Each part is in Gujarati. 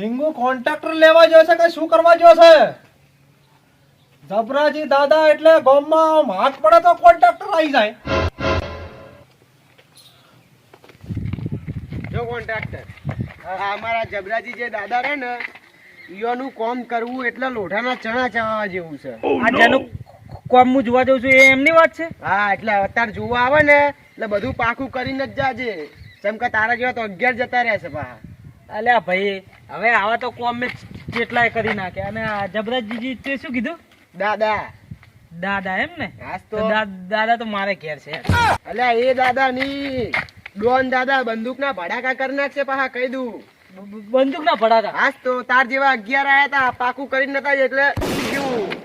ઠીંગુ કોન્ટ્રાક્ટર લેવા જશે કે શું કરવા જશે જબરાજી દાદા એટલે ગામમાં આમ હાથ પડે તો કોન્ટ્રાક્ટર આવી જાય. જો કોન્ટ્રાક્ટર અમારા જબરાજી જે દાદા રહે ને ઈઓનું કોમ કરવું એટલે લોઢાના ચણા ચાવવા જેવું છે. આ જેનું કોમ હું જોવા જઉં છું એ એમની વાત છે? હા એટલે અત્યારે જોવા આવે ને એટલે બધું પાકું કરીને જ જાજે. જેમ કે તારા જેવા તો અગિયાર જતા રહેશે છે પાછા અલ્યા ભાઈ હવે આવા તો કોમ કેટલાય કરી નાખે અને જબરાજીજી તે શું કીધું? દાદા. દાદા એમ ને? તો દાદા તો મારે ઘેર છે. અલ્યા એ દાદા ની ડોન દાદા બંદૂક ના ભડાકા કરી નાખશે પાછા કહી દઉં. બંદૂક ના ભડાકા? હાસ તો તાર જેવા અગિયાર આયા તા પાકું કરી નતા એટલે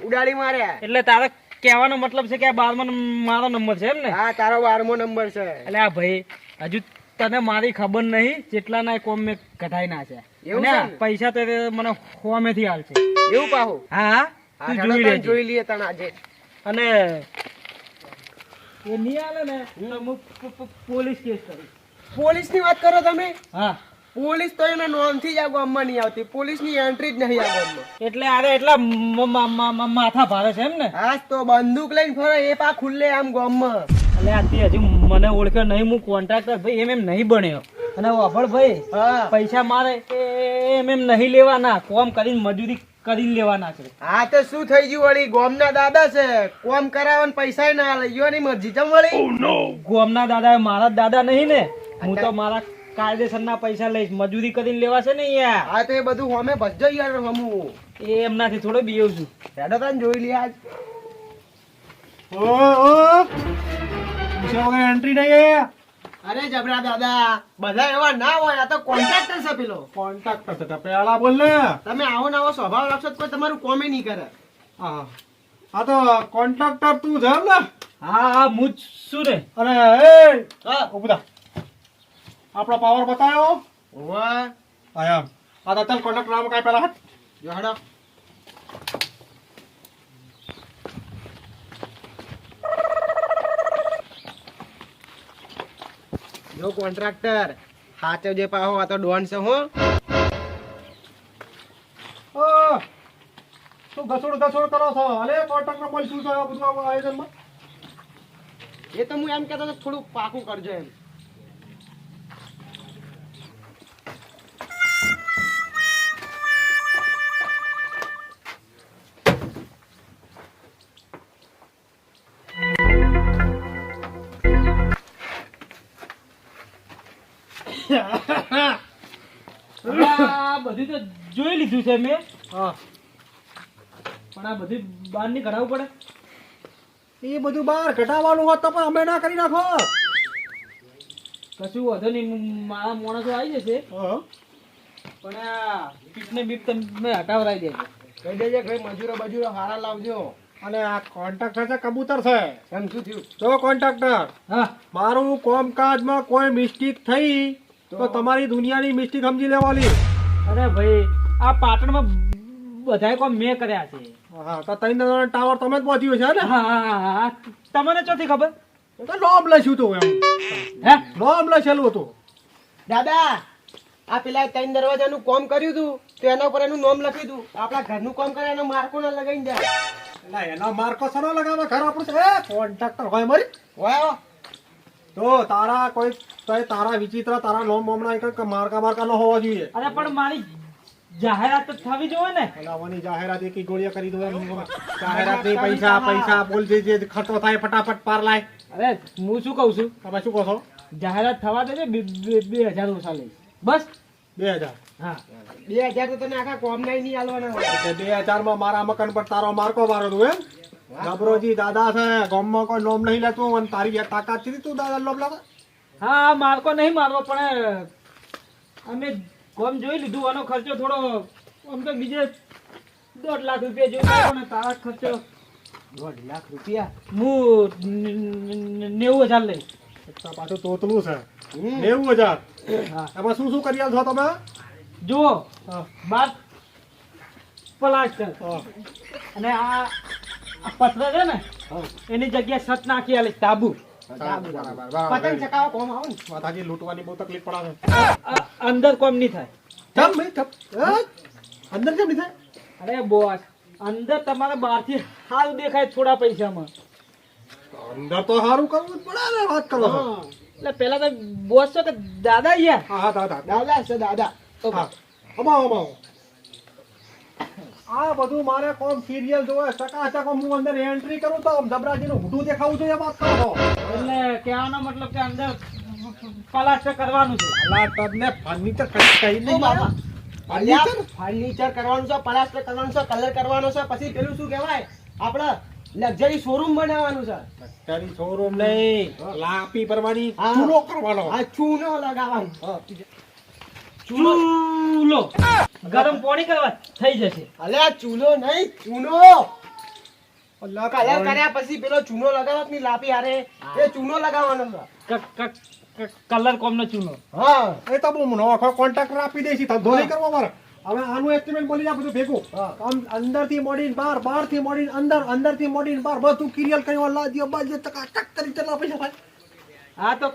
ઉડાડી માર્યા. એટલે તારે કહેવાનો મતલબ છે કે આ બારમાં મારો નંબર છે એમ ને? હા તારો બારમો નંબર છે. એટલે આ ભાઈ હજુ તને મારી ખબર નહીં જેટલાના કોમ મેં કઢાઈ ના છે. એવું અને છે આ ને? પૈસા તો મને હોમેથી હાલશે એવું પાહું? હા હા. હા, તું જોઈ લે જોઈ લઈએ તને આજે. અને એ નહીં હાલે ને? હું પોલીસ કેસ કરી પોલીસની વાત કરો તમે? હા. પોલીસ તો એના નોમથી જ આ ગામમાં નહીં આવતી. પોલીસની એન્ટ્રી જ નહીં આ ગામમાં. એટલે અરે એટલા માથા ભારે છે એમ ને? હાસ તો બંદૂક લઈને ફરે એ પા ખુલ્લે આમ ગામમાં. એટલે આથી હજી મને ઓળખ્યો નહીં હું કોન્ટ્રાક્ટર ભાઈ એમ એમ નહીં બન્યો અને વાપર ભાઈ પૈસા મારે એમ એમ નહીં લેવાના કોમ કરીને મજૂરી કરીને લેવાના છે. હા તો શું થઈ ગયું વળી? ગામના દાદા છે. કોમ કરાવવાને પૈસા ના લઈ ગયો ની મરજી. જમ વળી? ગોમના દાદા મારા જ દાદા નહીં ને. હું તો મારા કાયદેસરના પૈસા લઈશ. મજૂરી કરીને લેવા છે ને યાર હા તો એ બધું હોમે ભજજો યાર હમું. એ એમનાથી થોડો બીવ છું. હેડો તને જોઈ લે આજ. ઓ ઓ પૂછ્યા વગર એન્ટ્રી નહીં અરે જબરા દાદા બધા એવા ના હોય આ તો કોન્ટ્રાક્ટર છે પેલો. કોન્ટ્રાક્ટર છે પેલા બોલ ને. તમે આવો ને આવો સ્વભાવ રાખશો તો કોઈ તમારું કોમે નહીં કરે. હા. આ તો કોન્ટ્રાક્ટર તું છે ને? હા હા હું જ છું ને. અરે એ હા. ઊભા. આપણો પાવર બતાવ્યો વાહ આયા આ તો ચાલ કોન્ટ્રાક્ટર આમ કાઈ પેલા હટ. જો હેડો. જો કોન્ટ્રાક્ટર. હાથે જે પાહો આ તો ડોન છે હો. ઓ, શું ઘસોડ ઘસોડ કરો છો? અલે કોન્ટ્રાક્ટર બોલ શું છે? આ બધું આયોજનમાં? એ તો હું એમ કહેતો હતો થોડું પાકું કરજો એમ. જોઈ લીધું છે મેં. હા. પણ આ બધું બહારની કઢાવવું પડે. એ બધું બહાર કઢાવવાનું હોત તો પણ અમે ના કરી નાખો. કશું વધુ નહીં. મારા માણસો આવી જશે. પણ આ પીઠને બીપ તમે હટાવરાઈ દેજો. કહી દેજે ભાઈ મજૂરો બજૂરો હારા લાવજો. અને આ કોન્ટ્રાક્ટર છે કબૂતર છે. એમ શું થયું? જો કોન્ટ્રાક્ટર. હા. મારું કોમકાજમાં કોઈ મિસ્ટેક થઈ તો? તમારી દુનિયાની મિસ્ટેક સમજી લેવાની. અરે ભાઈ આ પાટણમાં બધાય કોમ મેં કર્યા છે. હા તો ત્રણ દાદાનો ટાવર તમે જ પહોંચ્યું છે ને? હા હા તમને ચોથી ખબર? તો નોમ લખ્યું હતું એમ. હે? નોમ લખેલું હતું. દાદા આ પેલા ત્રણ દરવાજાનું કોમ કર્યું હતું તો એના ઉપર એનું નામ લખ્યું દઉં આપણા ઘરનું કોમ કરે એનો માર્કો ના લગાવી દે. એટલે એનો માર્કો સનો લગાવે? ઘર આપણું છે. કોન્ટ્રાક્ટર હોય મારી. વાહ તો તારા કોઈ તારા વિચિત્ર તારા નોમ બોમ ના મારકા મારકા નો હોવા જોઈએ. અરે પણ મારી જાહેરાત થવી જોઈએ ને. લાવવાની જાહેરાત એક ગોળીએ કરી દો જાહેરાત નહીં પૈસા પૈસા બોલ જે ખર્ચો થાય ફટાફટ પાર લાય. અરે હું શું કહું છું? તમે શું કહો છો? જાહેરાત થવા દેજે બે હજાર ઓછા લઈશ બસ. બે હજાર. હા. બે હજાર તો તને આખા કોમ નહીં આલવાના બે હજારમાં મારા મકાન પર તારો મારકો મારો તું એમ. ગબરોજી દાદા છે ગામમાં કોઈ નોમ નહીં લેતું અને તારી તાકાતથી તું દાદા લોમ લાગે હા મારકો નહીં મારવો પણ અમે ગોમ જોઈ લીધું આનો ખર્ચો થોડો આમ તો બીજે દોઢ લાખ રૂપિયા જોઈ પણ તારા ખર્ચો દોઢ લાખ રૂપિયા? હું નેવું હજાર લઈ. પાછું તોતલું છે. નેવું હજાર? હા. એમાં શું શું કરી છો તમે? જુઓ બાર પ્લાસ્ટર. અને આ પથરા છે ને? એની જગ્યાએ સત નાખી આલે તાબુ પતંગ ચકાવો કોમ આવો ને? માતાજી લૂંટવાની બહુ તકલીફ પડે છે આ- આ અંદર કોમ નહીં થાય. ચમ ભાઈ ચમ અંદર કેમ નહીં થાય? અરે બોસ અંદર તમારે બહારથી સારું દેખાય થોડા પૈસામાં. અંદર તો સારું કરવું પડે ને વાત કરો. એટલે પેલા તો બોસ છો કે દાદા યાર હા હા દાદા. દાદા છે દાદા. અમા અમાવો આ બધું મારે કોમ સિરિયલ જોવે ચકાચક હું અંદર એન્ટ્રી કરું તો જબરાજી નું હુડું દેખાવું જોઈએ વાત કરો. એટલે કહેવાનો મતલબ કે અંદર પ્લાસ્ટર કરવાનું છે. પલાસ્ટર ને ફર્નિચર કઈ કઈ નહીં બાબા. ફર્નિચર ફર્નિચર કરવાનું છે પ્લાસ્ટર કરવાનું છે કલર કરવાનો છે પછી પેલું શું કહેવાય? આપણે લક્ઝરી શોરૂમ બનાવવાનું છે. લક્ઝરી શોરૂમ નહીં. લાપી પરવાની ચૂનો કરવાનો. આ ચૂનો લગાવવાનો. હા. ચૂલો. ગરમ પાણી કરવા થઈ જશે. અલે આ ચૂલો નહીં ચૂનો. કલર કર્યા પછી પેલો ચૂનો લગાવતની લાપી હારે? એ ચૂનો લગાવવાનો કલર કોમનો ચૂનો. હા. એ તો બહુ નોખો કોન્ટ્રાક્ટર આપી દઈશી ધંધો નહીં કરવો મારે હવે આનું એસ્ટિમેટ બોલી જા બધું ભેગું. હા. આમ અંદરથી મોડીને બહાર બહારથી મોડીને અંદરથી મોડીને બાર બધું ક્લિયર કરી લાદીઓ બાજુ ચકાચક કરી કેટલા પૈસા હા તો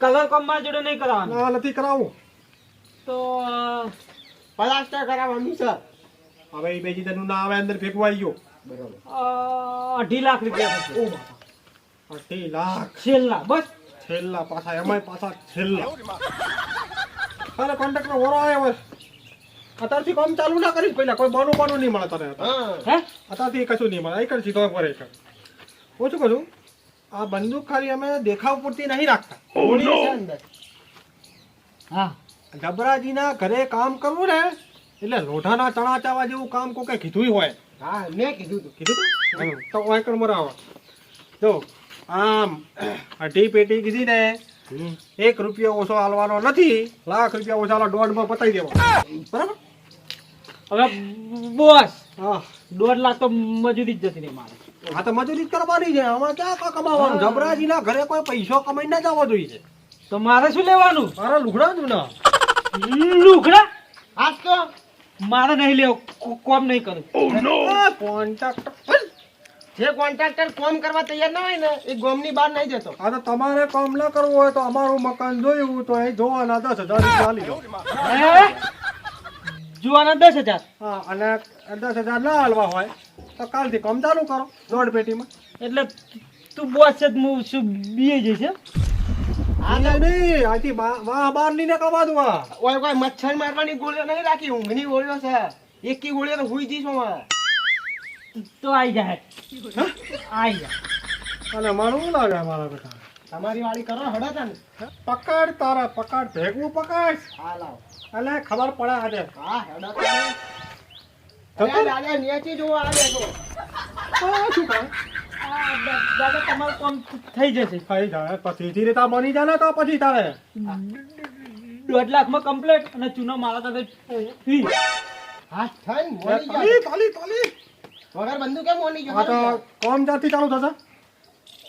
કલર કોમ મારા જોડે નહીં કરાવવાનું. ના નથી કરાવું તો પ્લાસ્ટર કરાવવાનું છે. હવે એ બેજી તનું ના આવે અંદર ફેંકવાઈ ગયો. બરાબર. અ, અઢી લાખ રૂપિયા થશે. ઓ અઢી લાખ. છેલ્લા બસ. છેલ્લા પાછા એમાંય પાછા છેલ્લા. અરે કોન્ટ્રાક્ટર વરો આવ્યો બસ અત્યારથી કામ ચાલુ ના કરીશ પહેલા કોઈ બાનું બાનું નહીં મળે તને હા. હે? અત્યારથી કશું નહીં મળે. એક સીધો પર એક ઓછું કરું કહું આ બંદૂક ખાલી અમે દેખાવ પૂરતી નહીં રાખતા. અંદર હા. જબરાજીના ઘરે કામ કરવું ને એટલે લોઢાના ચણા ચાવા જેવું કામ કોકે કીધું હોય. હા મેં કીધું તું. કીધું તો? વાંકણ મરાવો. જો આમ અઢી પેટી કીધી ને એક રૂપિયો ઓછો હાલવાનો નથી લાખ રૂપિયા ઓછા હાલો દોઢમાં પતાવી દેવો. બરાબર? હવે બોસ હા. દોઢ લાખ તો મજૂરી જ જતી રહી મારે. આ તો મજૂરી જ કરવાની છે. આમાં ક્યાં કમાવાનું? જબરાજીના ઘરે કોઈ પૈસો કમાઈને ના જવો જોઈએ. તો મારે શું લેવાનું? મારા લુગડા જ ના. લુગડા? આજ તો મારે નહીં લેવો કોમ નહીં કરું. આ કોન્ટ્રાક્ટર જે કોન્ટ્રાક્ટર કોમ કરવા તૈયાર ના હોય ને એ ગોમની બહાર નહીં જતો. આ તો તમારે કામ ન કરવું હોય તો અમારું મકાન જોયું તો અહીં જોવાના દસ હજાર રૂપિયા જોવાના દસ હજાર? હા અને દસ હજાર ના હાલવા હોય તો કાલથી કામ ચાલુ કરો દોઢ પેટીમાં. એટલે તું બોસ છે તો હું શું બીએ જઈશ? નહીં, નહીં આથી બા- વાહ નીકળવા આ. ઓય કોઈ મચ્છર મારવાની ગોળીઓ નહીં રાખી ઊંઘની ગોળીઓ છે. એકી ગોળીઓ તો હુઈ જઈશું અમારે. તો આઈ જાય. આઈ જાય. અને મારું શું લાગે મારા બેટા તમારી વાળી કરો હડો તને. પકડ તારા પકડ ભેગું પકડ. હા લાવ. ખબર પડે આજે. હા હેડો તને. દાદા નેચી જોવા આવે તો. શું દાદા તમારું કામ થઈ થઈ પછી ધીરે તા પછી કમ્પ્લીટ અને ચૂનો મારા સાથે ફી હા થઈને મોની તાલી કેમ મોની આ તો કોમ ક્યાંથી ચાલુ થશે?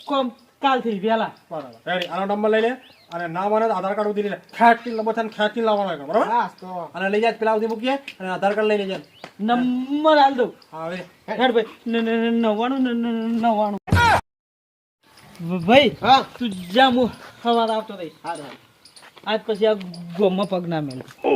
કોમ. કાલથી વહેલા બરાબર રેડી આનો નંબર લઈ લે અને નામ અને આધાર કાર્ડ ઉધી લે. ખેંચી લંબો થઈને ખેંચી લાવવાનો બરાબર? હા તો. અને લઈ જાય પેલા ઉધી મૂકીએ અને આધાર કાર્ડ લઈ લેજે. નંબર આલ દઉં. હવે હેડ ભાઈ ન- ન- ન- નવ્વાણું ન- ન- નવ્વાણું. ભાઈ હા. તું જા હું સવારે આવતો રહીશ. આજ પછી આ ગોમાં પગ ના મેળ એ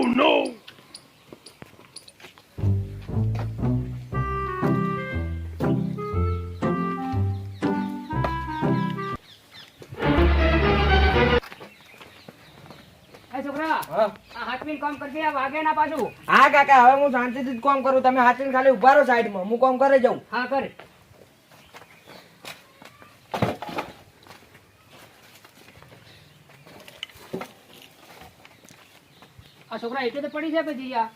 હાથવીલ કામ કરજે આ વાગે ના પાછું. હા કાકા હવે હું શાંતિથી જ કામ કરું. તમે હાથીને ખાલી ઊભા રહો સાઈડમાં. હું કામ કરે જાઉં. હા કર. આ છોકરા એટલે તો પડી જાય પછી આ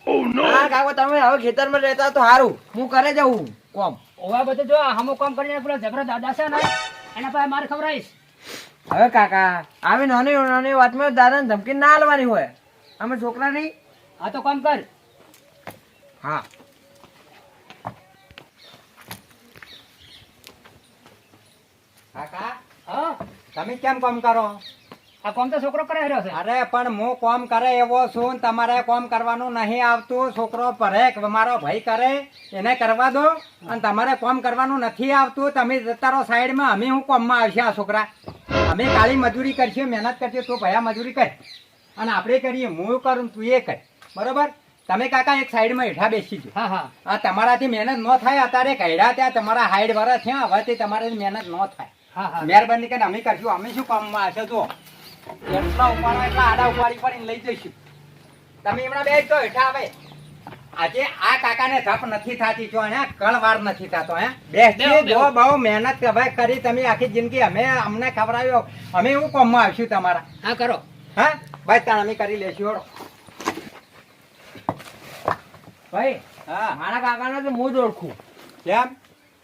હા કાકા તમે હવે ખેતરમાં રહેતા તો સારું હું કરે જાઉં કોમ. ઓવા બધે જો હમો કામ કરીને પેલા ઝઘડો દાદા છે ને એના પાસે મારે ખવડાવીશ. હવે કાકા આવી નાની નાની વાતમાં દાદાને ધમકી ના હાલવાની હોય. અમે છોકરા નહીં? આ તો કામ કર. હા. કાકા? હા? તમે કેમ કામ કરો? આ કામ તો છોકરો કરે રહ્યો છે. અરે પણ હું કામ કરે એવો છું તમારે કામ કરવાનું નહીં આવતું. છોકરો ભરે મારો ભાઈ કરે એને કરવા દો. અને તમારે કામ કરવાનું નથી આવતું. તમે તારો રહો સાઈડમાં. અમે હું કોમમાં આવશે આ છોકરા. અમે કાળી મજૂરી કરશું મહેનત કરશું. તું ભયા મજૂરી કર. અને આપણે કરીએ હું કરું તું એ કર. બરોબર? તમે કાકા એક સાઈડમાં હેઠા બેસી જો હા હા. આ તમારાથી મહેનત ન થાય અત્યારે કહેડા ત્યાં તમારા હાઈડ વરસ થયા હવેથી તમારે મહેનત ન થાય. હા હા. મહેરબાની કરીને અમે કરશું અમે શું કામમાં હશે જો એટલા ઉપાડો એટલા આડા ઉપાડી પડીને લઈ જઈશું. તમે હમણાં બે તો હેઠા આવે. આજે આ કાકાને ધપ નથી થતી જો અહીંયા કળવાર નથી થતો હે. બેહો, જો બહુ મહેનત હવે કરી તમે આખી જિંદગી અમે અમને ખવડાવ્યો. અમે એવું કામમાં આવશું તમારા. હા કરો. હા? ભાઈ તાણ અમે કરી લેશું ઓળો ભાઈ હા. મારા કાકાને તો હું જ ઓળખું. કેમ?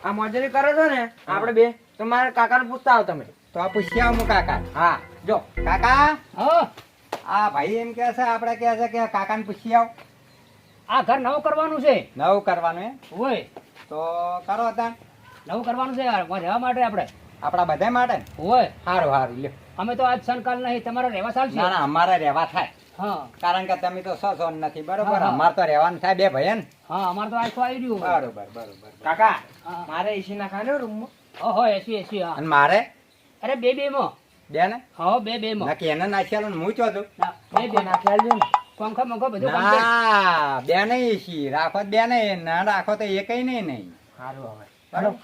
આ મજૂરી કરો છો ને આપણે બે તો મારા કાકાને પૂછતા આવો તમે. તો આ પૂછી આવું કાકા હા જો. કાકા? હા. આ ભાઈ એમ કે છે આપણે કે છે કે કાકાને પૂછી આવો. આ ઘર નવું કરવાનું છે. નવું કરવાનું હે હોય તો કરો હતા નવું કરવાનું છે રહેવા માટે આપણે. આપણા બધા માટે હોય સારું સારું લ્યો. અમે તો આજ સંકાલ નહીં તમારો રહેવા ચાલશે ના ના અમારે રહેવા થાય. હા. કારણ કે તમે તો સો સો નથી બરોબર. અમારે તો રહેવાનું થાય બે ભાઈ ને હા અમારે તો આખું આવી રહ્યું બરોબર બરોબર કાકા મારે એસી નાખવાનો રૂમમાં? ઓહો એસી એસી હા. અને મારે? અરે બે બે માં. બે ને હા બે બે માં. નક્કી એને નાખેલું ને હું ચો છું બે બે. નાખી આલજો ને? પંખો પંખો બધું. ના બે નહીં એસી રાખો બે નહીં ના રાખો તો એકય નહીં નહીં. સારું હવે. બરોબર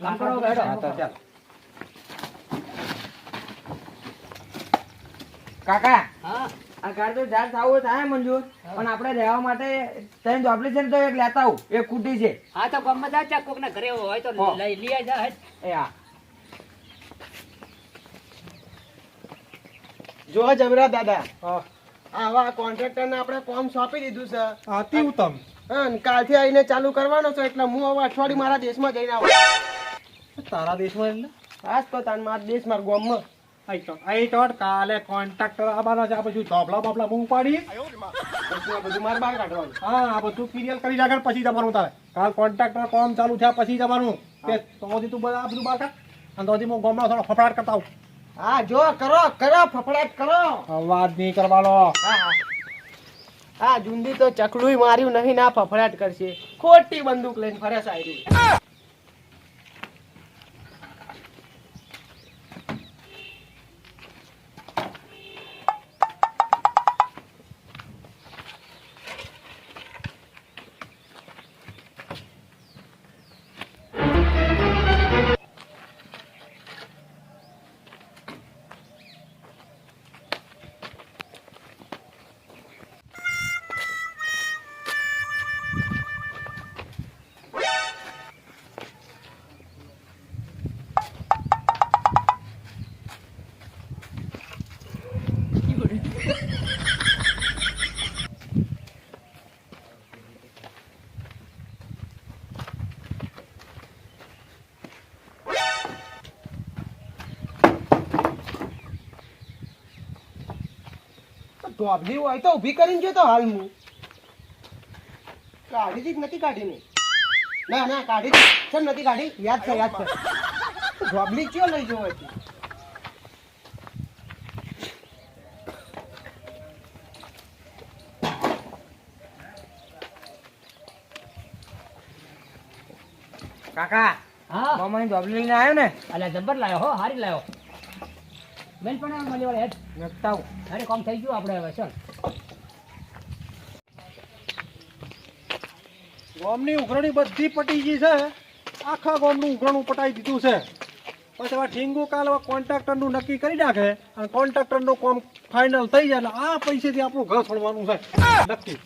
કામ કરો બેઠો. હા તો ચાલો. કાકા આ કાર તો જાત થાવું થાય મંજૂર પણ આપણે રહેવા માટે ત્રણ જોબલી છે ને તો એક લેતા આવું એક કુટી છે. હા તો ગમે ત્યાં ચાક કોકના ઘરે હોય તો લઈ લઈ જા એ હા. જો જબરા દાદા. આવા કોન્ટ્રાક્ટર ને આપણે કોમ સોંપી દીધું છે. અતિ ઉત્તમ હા ને કાલથી આવીને ચાલુ કરવાનો છે એટલે હું હવે અઠવાડિયું મારા દેશમાં જઈને આવું. તારા દેશમાં એટલે? હાસ તો તાર મારા દેશ મારા ગામમાં. આઈ તો કાલે કોન્ટ્રાક્ટર આવવાના છે. આ પછી ધોબલા બોબલા બહુ પાડી. બધું મારે બહાર કાઢવાનું. હા આ બધું ક્લિયર કરી નાખે પછી જવાનું તારે. કાલ કોન્ટ્રાક્ટર કામ ચાલુ થયા પછી જવાનું. કે તોથી તું બધા આ બધું બહાર કાઢ. અને તોથી હું ગામમાં થોડો ફફડાટ કરતા આવું. હા જો કરો કરો ફફડાટ કરો. અવાજ નહીં કરવાનો. હા જુંદી તો ચકડું માર્યું નહીં ના ફફડાટ કરશે. ખોટી બંદૂક લઈને ફરે સાયરું ધોબલી હોય તો ઊભી કરીને જો તો હાલ હું કાઢી હતી નથી કાઢી ને ના ના કાઢી હતી ચમ નથી કાઢી? યાદ છે યાદ છે. ધોબલી કયો લઈ જવો હતી કાકા હા? મામા જોબલી લઈને આવ્યો ને? અલ્યા જબ્બર લાયો હો હારી લાયો. મેલ પણ મળી વાળે હેડ અરે, કામ થઈ ગયું આપણે હવે, ચાલ. ગોમની ઉઘરણી બધી પટી ગઈ છે. આખા ગોમનું ઉઘરણું પટાઈ દીધું છે. પછી હવે ઠીંગુ કાલ હવે કોન્ટ્રાક્ટરનું નક્કી કરી નાખે અને કોન્ટ્રાક્ટરનું કોમ ફાઇનલ થઈ જાય એટલે આ પૈસેથી આપણું ઘર છોડવાનું છે. નક્કી.